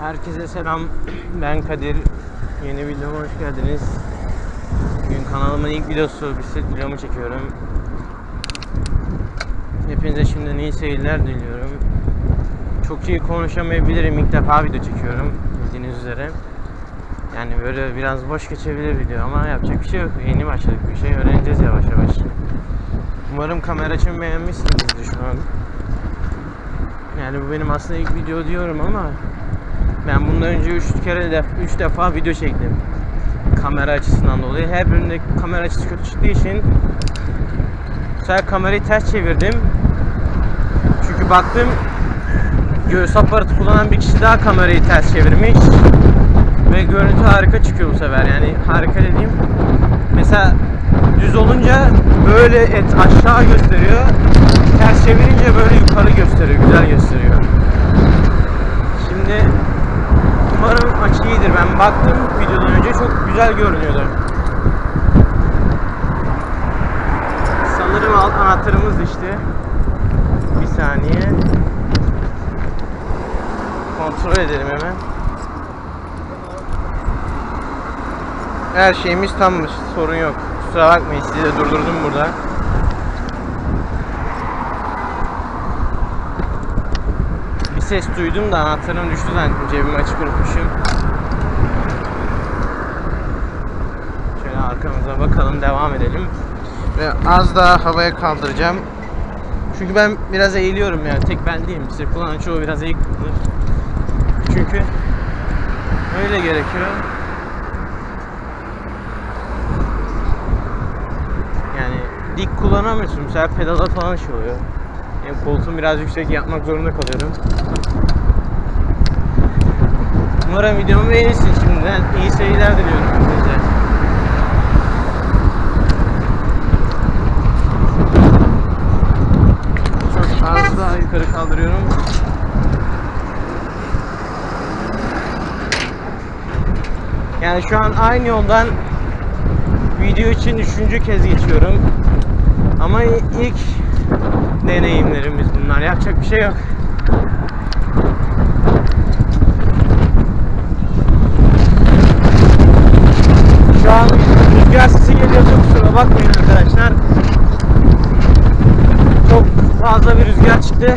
Herkese selam. Ben Kadir. Yeni videoma hoş geldiniz. Bugün kanalımın ilk videosu, bisiklet videomu çekiyorum. Hepinize şimdiden iyi seyirler diliyorum. Çok iyi konuşamayabilirim. İlk defa video çekiyorum bildiğiniz üzere. Yani böyle biraz boş geçebilir video ama yapacak bir şey yok. Yeni başladık bir şey. Öğreneceğiz yavaş yavaş. Umarım kamera açımı beğenmişsinizdir şu an. Yani bu benim aslında ilk video diyorum ama ben bundan önce 3 kere de 3 defa video çektim. Kamera açısından dolayı. Her birinde kamera açısı kötü çıktığı için sefer kamerayı ters çevirdim. Çünkü baktım göğüs aparatı kullanan bir kişi daha kamerayı ters çevirmiş. Ve görüntü harika çıkıyor bu sefer. Yani harika dediğim mesela düz olunca böyle et aşağı gösteriyor. Ters çevirince böyle yukarı gösteriyor, güzel gösteriyor. Şimdi umarım açı iyidir. Ben baktım videodan önce çok güzel görünüyordu. Sanırım alt anahtarımız işte. Bir saniye. Kontrol edelim hemen. Her şeyimiz tammış. Sorun yok. Kusura bakmayın sizi de durdurdum burada. Ses duydum da anahtarım düştü zannettim. Cebimi açık unutmuşum. Şöyle arkamıza bakalım devam edelim. Ve az daha havaya kaldıracağım. Çünkü ben biraz eğiliyorum yani tek ben değilim. Kullanan çoğu biraz eğik. Çünkü öyle gerekiyor. Yani dik kullanamıyorsun. Mesela pedala falan şey oluyor. Yani koltuğum biraz yüksek yapmak zorunda kalıyorum. Umarım videomu beğenirsin şimdiden. İyi seyirler diliyorum size. Çok az daha yukarı kaldırıyorum. Yani şu an aynı yoldan video için üçüncü kez geçiyorum. Ama ilk deneyimlerimiz bunlar. Yapacak bir şey yok. Şu an rüzgar sesi geliyorsa kusura bakmayın arkadaşlar. Çok fazla bir rüzgar çıktı.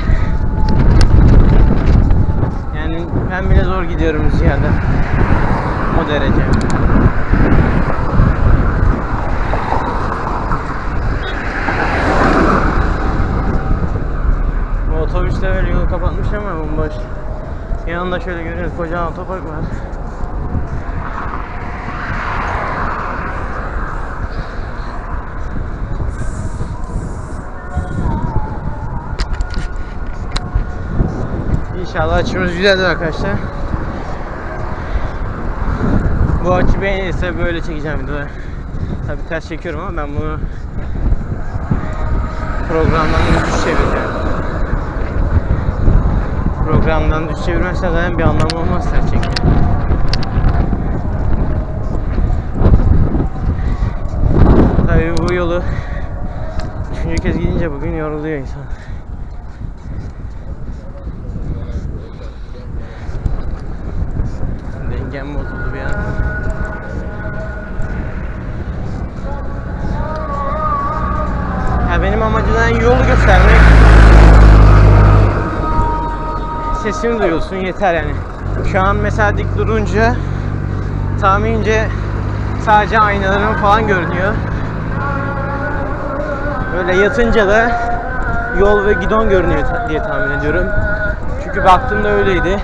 Yani ben bile zor gidiyorum rüzgarda. O derece. Bu otobüs de böyle yolu kapatmış ama bomboş. Yanında şöyle görüyoruz kocaman otopark var. İnşallah açımız güzeldir arkadaşlar. Bu açı beğenirse böyle çekeceğim videolar. Tabi ters çekiyorum ama ben bunu programdan düz çevireceğim. Programdan düz çevirmezsen zaten bir anlamı olmaz ters çekmenin. Tabii bu yolu üçüncü kez gidince bugün yoruluyor insan. Dengem bozuldu bir an. Ya benim amacım yolu göstermek. Sesimi duyuyorsun yeter yani. Şu an mesela dik durunca tahmince sadece aynalarım falan görünüyor. Böyle yatınca da yol ve gidon görünüyor diye tahmin ediyorum. Çünkü baktığımda öyleydi.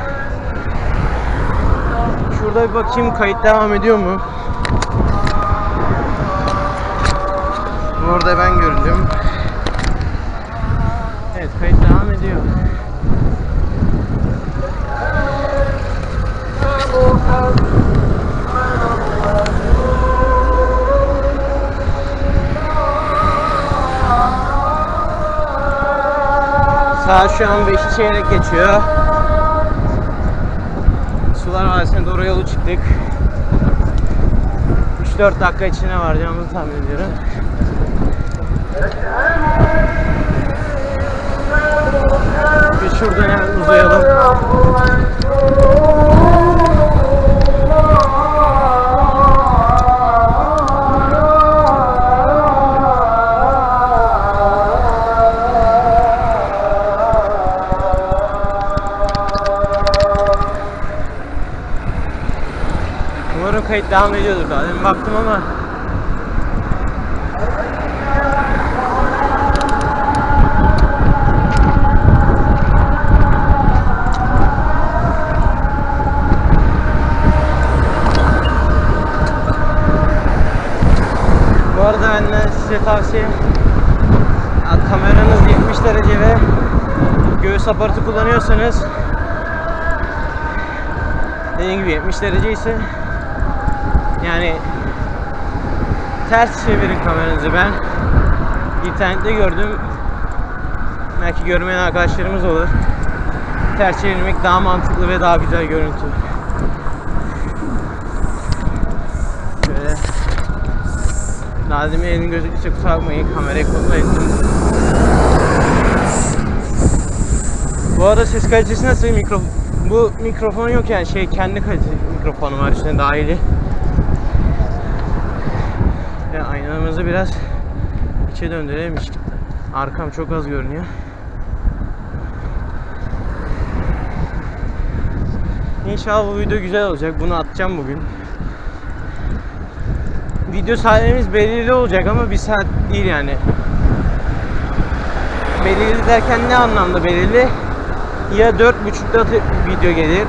Şurada bir bakayım kayıt devam ediyor mu? Orada ben göründüm. Evet kayıt devam ediyor. Saat şu an 5'i çeyrek geçiyor. Sular Vadisi'ne doğru yolu çıktık. 3-4 dakika içine varacağımızı tahmin ediyorum. Bir şuradan hemen uzayalım. Kayıt devam ediyordur daha. Baktım ama. Bu arada benden size tavsiyem kameranız 70 derece ve göğüs aparatı kullanıyorsanız dediğim gibi 70 derece ise yani ters çevirin kameranızı. Ben internette gördüm. Belki görmeyen arkadaşlarımız olur. Ters çevirmek daha mantıklı ve daha güzel görüntü. Şöyle. Demin elim gözüktüyse kusura bakmayın kamerayı kontrol bu arada ses kalitesi nasıl mikro bu mikrofon yok yani şey kendi kalite mikrofonu var içinde dahili ya aynamızı biraz içe döndürelim. Arkam çok az görünüyor. İnşallah bu video güzel olacak. Bunu atacağım bugün. Video saatlerimiz belirli olacak ama bir saat değil yani. Belirli derken ne anlamda belirli? Ya 4.30'da te- video gelir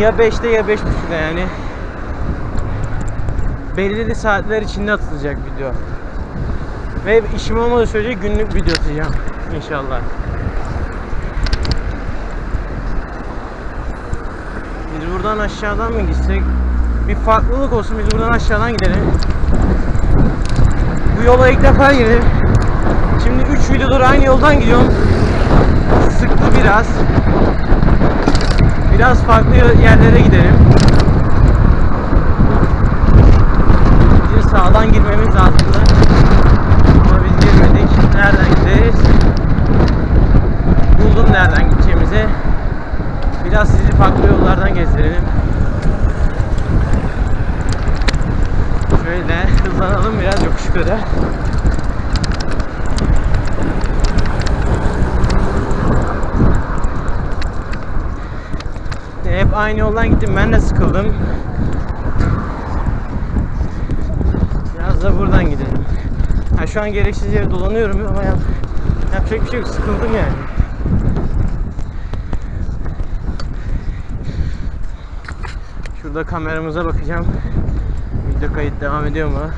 ya 5'te ya 5.30'da yani belirli saatler içinde atılacak video. Ve işim olmadığı sürece günlük video atacağım inşallah. Biz buradan aşağıdan mı gitsek? Bir farklılık olsun biz buradan aşağıdan gidelim. Bu yola ilk defa girdim. Şimdi 3 videodur aynı yoldan gidiyorum. Sıktı biraz. Biraz farklı yerlere gidelim. Bizim sağdan girmemiz lazımdı. Ama biz girmedik. Nereden gideriz? Buldum nereden gideceğimizi. Biraz sizi farklı yollardan gezdirelim. Şöyle hızlanalım biraz yokuş yukarı. Hep aynı yoldan gittim. Ben de sıkıldım. Biraz da buradan gidelim. Ha, şu an gereksiz yere dolanıyorum ama yap, yapacak bir şey yok. Sıkıldım yani. Şurada kameramıza bakacağım. Video kayıt devam ediyor mu?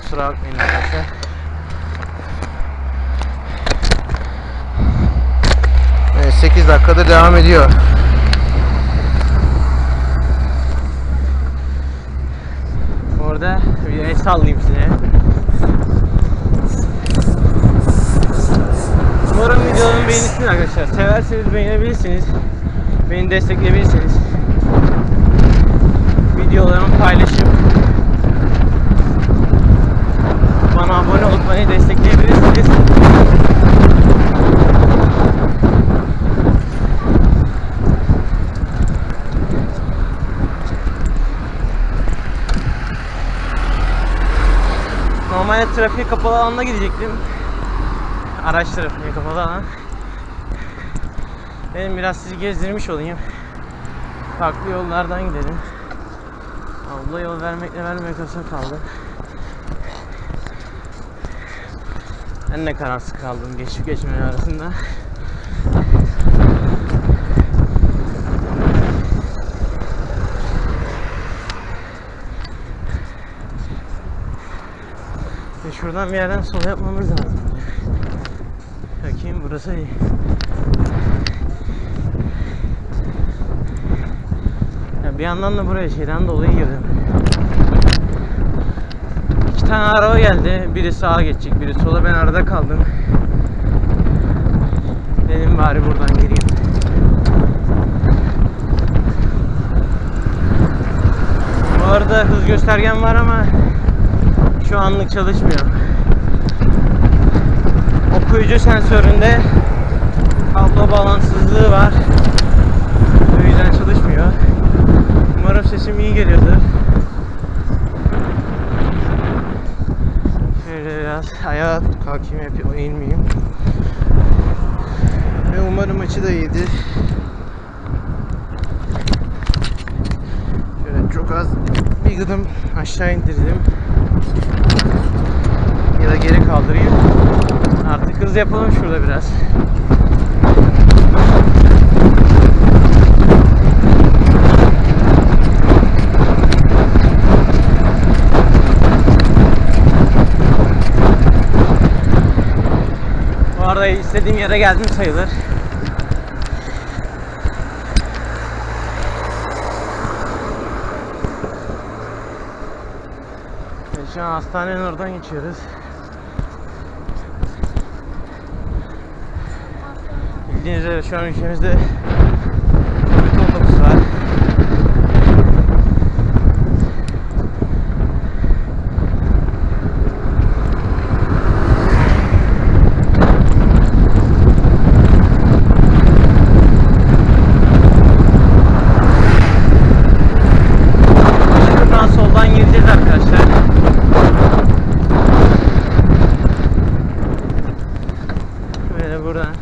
Kusura bakmayın arkadaşlar. Evet 8 dakikadır devam ediyor. Orada bir el sallayayım size. Umarım videolarımı beğenirsiniz arkadaşlar. Severseniz beğenebilirsiniz. Beni destekleyebilirsiniz. Videolarımı paylaşıp bana abone olup beni destekleyebilirsiniz. Trafiğe kapalı alanda gidecektim. Araç trafiğe kapalı alan. Benim biraz sizi gezdirmiş olayım. Farklı yollardan gidelim. Abla yol vermekle vermemek arasında kaldı. Ben de kararsız kaldım geçip geçmeyen arasında. Şuradan bir yerden sol yapmamız lazım. Bakayım burası iyi. Ya bir yandan da buraya şeyden dolayı girdim. İki tane araba geldi. Biri sağa geçecek, biri sola. Ben arada kaldım. Dedim bari buradan gireyim. Bu arada hız göstergem var ama şu anlık çalışmıyor. Okuyucu sensöründe kablo bağlantısızlığı var. O yüzden çalışmıyor. Umarım sesim iyi geliyordur. Şöyle biraz ayağa kalkayım hep eğilmeyeyim. Ve umarım açı da iyidir. Şöyle çok az bir gıdım aşağı indirdim. Ya da geri kaldırayım. Artık hız yapalım şurada biraz. Bu arada istediğim yere geldim sayılır. E, Şu an hastanenin oradan geçiyoruz. Bildiğiniz üzere şu an ülkemizde Covid-19 var. Şuradan soldan gireceğiz arkadaşlar. Böyle buradan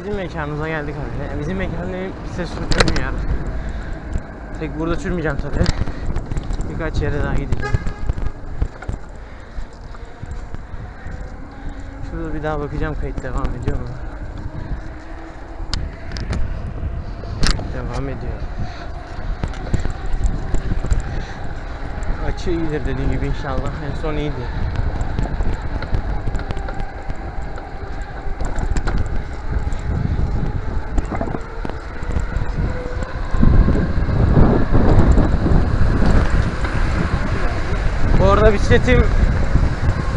bizim mekanımıza geldik abi. Yani bizim mekan değil, size sürdüğüm yer. Tek burada sürmeyeceğim tabii. Birkaç yere daha gideceğim. Şurada bir daha bakacağım kayıt devam ediyor mu? Devam ediyor. Açı iyidir dediğim gibi inşallah. En son iyiydi. Bu arada bisikletim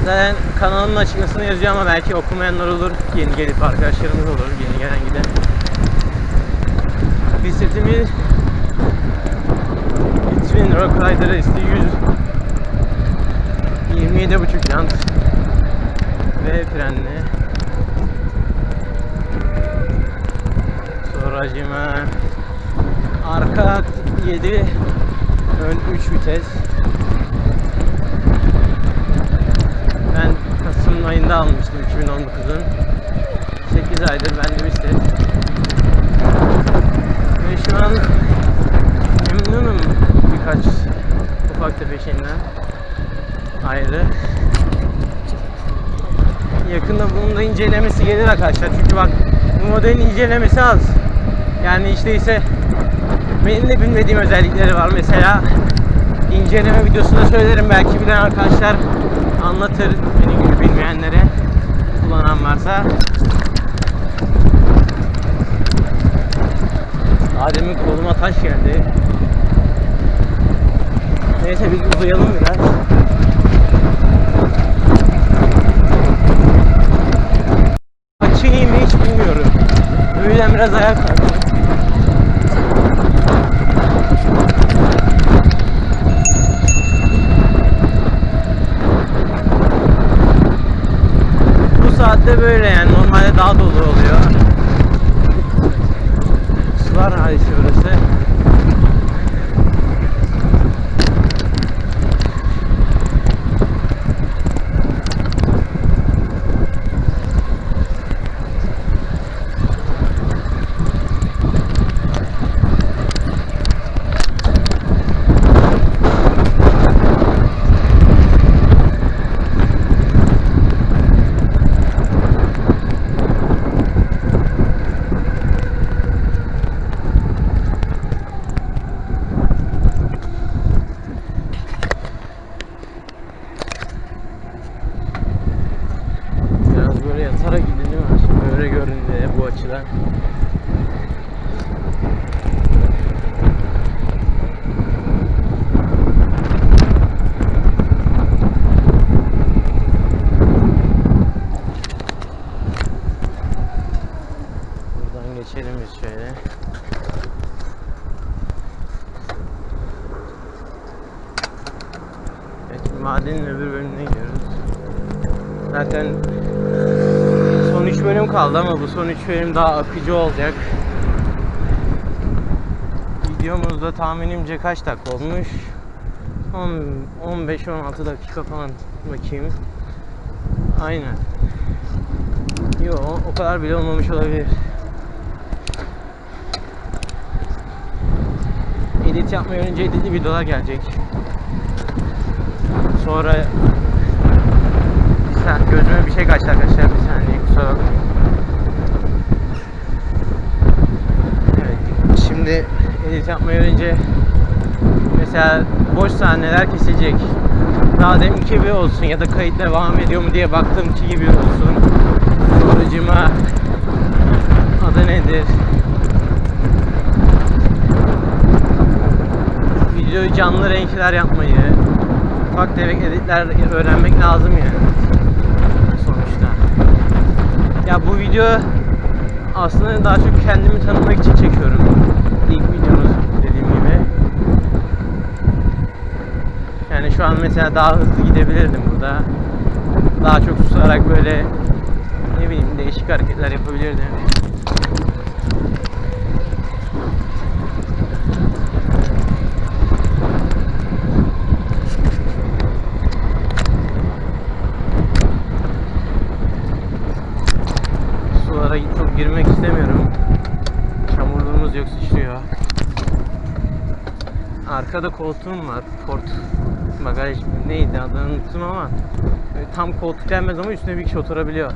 zaten kanalımın açıklamasını yazıyor ama belki okumayanlar olur. Yeni gelip arkadaşlarımız olur. Yeni gelen giden. Bisikletimi Twin Rock Rider ST 100 27.5 jant ve frenli Sonracıma arka 7 ön 3 vites Ben Kasım ayında almıştım 2019'un 8 aydır bende bisiklet ve şu an memnunum birkaç ufak tefek şeyinden ayrı. Yakında bunun da incelemesi gelir arkadaşlar. Çünkü bak bu modelin incelemesi az. Yani işte ise benim de bilmediğim özellikleri var. Mesela inceleme videosunda söylerim belki bilen arkadaşlar anlatır benim gibi bilmeyenlere kullanan varsa. Adem'in koluma taş geldi. Neyse biz uzayalım biraz. Açı iyi mi hiç bilmiyorum. Yüzden biraz ayağa kalktım. Bu saatte böyle yani normalde daha dolu oluyor. Sular hadisi burası. Biraz böyle yatarak gidelim aslında böyle göründü bu açıdan. Buradan geçelim biz şöyle. Evet, şimdi madenin öbür bölümüne gidiyoruz. Zaten son 3 bölüm kaldı ama bu son 3 bölüm daha akıcı olacak. Videomuzda tahminimce kaç dakika olmuş? 15-16 dakika falan bakayım. Aynen. Yo o kadar bile olmamış olabilir. edit yapmayı önce editli videolar gelecek. Sonra bir saniye gözüme bir şey kaçtı arkadaşlar bir saniye kusura bakmayın. Evet şimdi edit yapmayı önce mesela boş sahneler kesecek. Daha deminki gibi olsun ya da kayıt devam ediyor mu diye baktığımki gibi olsun. Sorucuma adı nedir? Videoyu canlı renkler yapmayı, ufak tefek editler öğrenmek lazım yani sonuçta. Ya bu video aslında daha çok kendimi tanıtmak için çekiyorum. İlk videomuz dediğim gibi. Yani şu an mesela daha hızlı gidebilirdim burada. Daha çok susarak böyle ne bileyim değişik hareketler yapabilirdim. Sulara çok girmek istemiyorum. Çamurluğumuz yok sıçrıyor. Arkada koltuğum var. Port bagaj neydi adını unuttum ama tam koltuk denmez ama üstüne bir kişi oturabiliyor.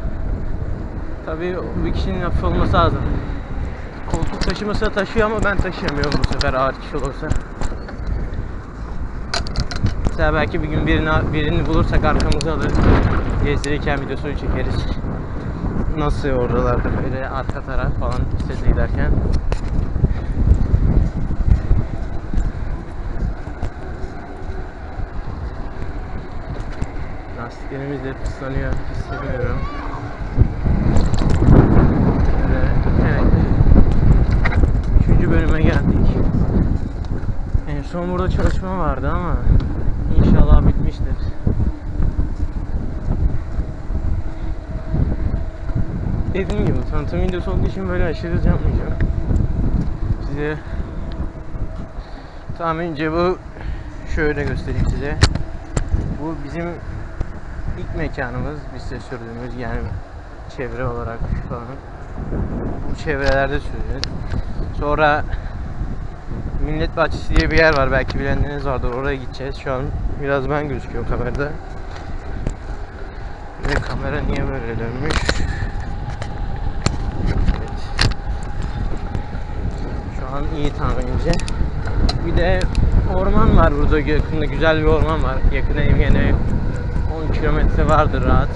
Tabii bir kişinin hafif olması lazım. Koltuk taşıması da taşıyor ama ben taşıyamıyorum bu sefer ağır kişi olursa. Mesela belki bir gün birini, birini bulursak arkamıza alır. Gezdirirken videosunu çekeriz. Nasıl oralarda böyle arka taraf falan sese giderken. Lastiklerimiz de ıslanıyor hissediyorum. Bölüme geldik. En son burada çalışma vardı ama inşallah bitmiştir. Dediğim gibi tanıtım videosu olduğu için böyle aşırı yapmayacağım. Size tahmince bu şöyle göstereyim size. Bu bizim ilk mekanımız de sürdüğümüz yani çevre olarak falan. Bu çevrelerde sürdük. Sonra Millet Bahçesi diye bir yer var belki bilenleriniz vardır oraya gideceğiz. Şu an biraz ben gözüküyorum kamerada. Ve kamera niye böyle dönmüş? Evet. Şu an iyi tahminimce. Bir de orman var burada yakında güzel bir orman var. Yakın evim yine 10 kilometre vardır rahat.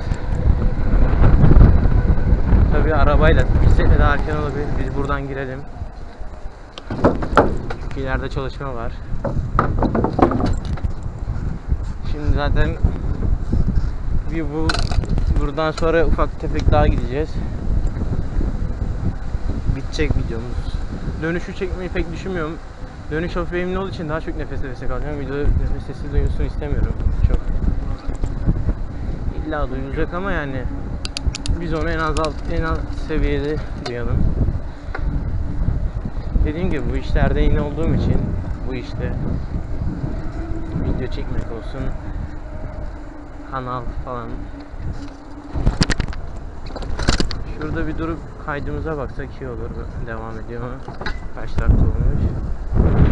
Tabii arabayla, bisikletle daha erken olabilir. Biz buradan girelim. Çünkü ileride çalışma var. Şimdi zaten bir bu buradan sonra ufak tefek daha gideceğiz. Bitecek videomuz. Dönüşü çekmeyi pek düşünmüyorum. Dönüş hafif eğimli olduğu için daha çok nefes nefese kalacağım. Video nefes sesi duyulsun istemiyorum çok. İlla duyulacak ama yani biz onu en az alt, en az seviyede duyalım. Dediğim gibi bu işlerde yeni olduğum için bu işte video çekmek olsun kanal falan Şurada bir durup kaydımıza baksak iyi olur. Devam ediyor? Kaç dakika olmuş?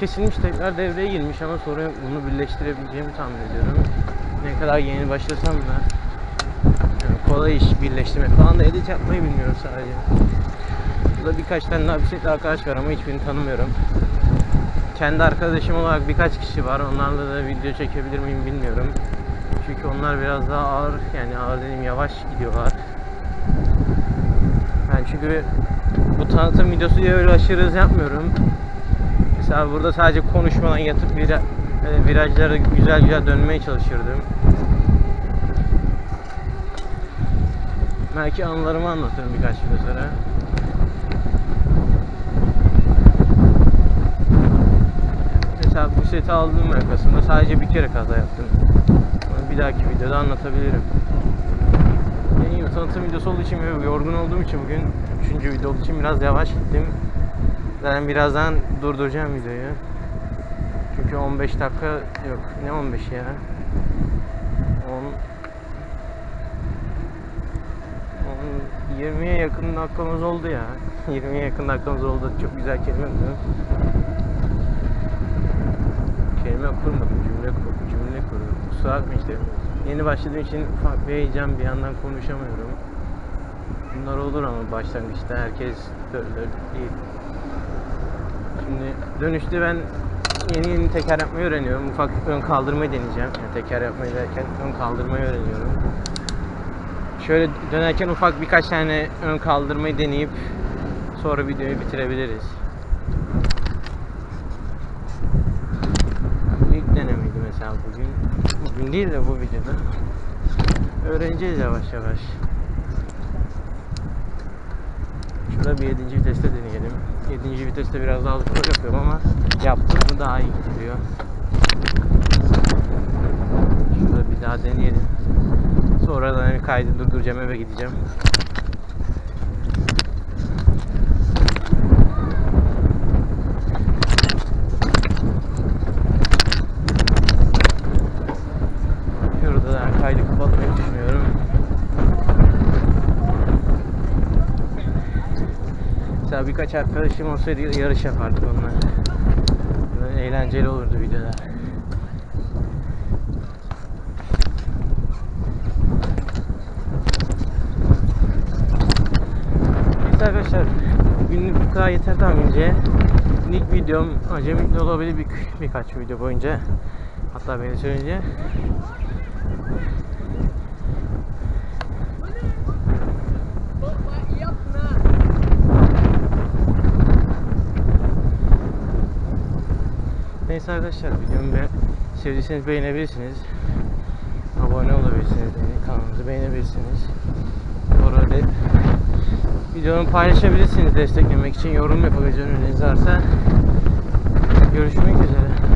Kesilmiş tekrar devreye girmiş ama sonra bunu birleştirebileceğimi tahmin ediyorum. Ne kadar yeni başlasam da yani kolay iş birleştirmek falan da edit yapmayı bilmiyorum sadece. Burada birkaç tane daha bisikletli arkadaş var ama hiçbirini tanımıyorum. Kendi arkadaşım olarak birkaç kişi var. Onlarla da video çekebilir miyim bilmiyorum. Çünkü onlar biraz daha ağır yani ağır dediğim yavaş gidiyorlar. Ben çünkü bu tanıtım videosu diye öyle aşırı hız yapmıyorum. Mesela burada sadece konuşmadan yatıp vira, e, virajları güzel güzel dönmeye çalışırdım. Belki anılarımı anlatırım birkaç video sonra. Mesela bu bisikleti aldım ben Kasım'da. Sadece bir kere kaza yaptım. Onu bir dahaki videoda anlatabilirim. Yani tanıtım videosu olduğu için ve yorgun olduğum için bugün üçüncü video olduğu için biraz yavaş gittim. Zaten birazdan durduracağım videoyu. Çünkü 15 dakika yok. Ne 15 ya? 10 20'ye yakın dakikamız oldu ya. 20'ye yakın dakikamız oldu. Çok güzel kelime kurdum. Kelime kurmadım. Cümle kurdum. Cümle kurdum. Kusura bakma işte. Yeni başladığım için ufak bir heyecan bir yandan konuşamıyorum. Bunlar olur ama başlangıçta herkes böyle değil. Şimdi dönüşte ben yeni yeni teker yapmayı öğreniyorum. Ufak ön kaldırmayı deneyeceğim. Yani teker yapmayı derken ön kaldırmayı öğreniyorum. Şöyle dönerken ufak birkaç tane ön kaldırmayı deneyip sonra videoyu bitirebiliriz. İlk denemeydi mesela bugün. Bugün değil de bu videoda. Öğreneceğiz yavaş yavaş. Şurada bir 7. viteste deneyelim. 7. viteste biraz daha zor yapıyorum ama yaptığımı daha iyi gidiyor. Şurada bir daha deneyelim. Sonra da hani kaydı durduracağım eve gideceğim. Şurada da kaydı kapatmayı düşünüyorum. Birkaç arkadaşım olsaydı yarış yapardık onunla. Eğlenceli olurdu videolar. Neyse arkadaşlar bugünlük bu kadar yeter tahmince. İlk videom acemi olabilir bir, birkaç video boyunca. Hatta beni söyleyince. Neyse arkadaşlar videomu be sevdiyseniz beğenebilirsiniz. Abone olabilirsiniz. Kanalımızı beğenebilirsiniz. Orada videomu paylaşabilirsiniz desteklemek için yorum yapabileceğiniz varsa görüşmek üzere.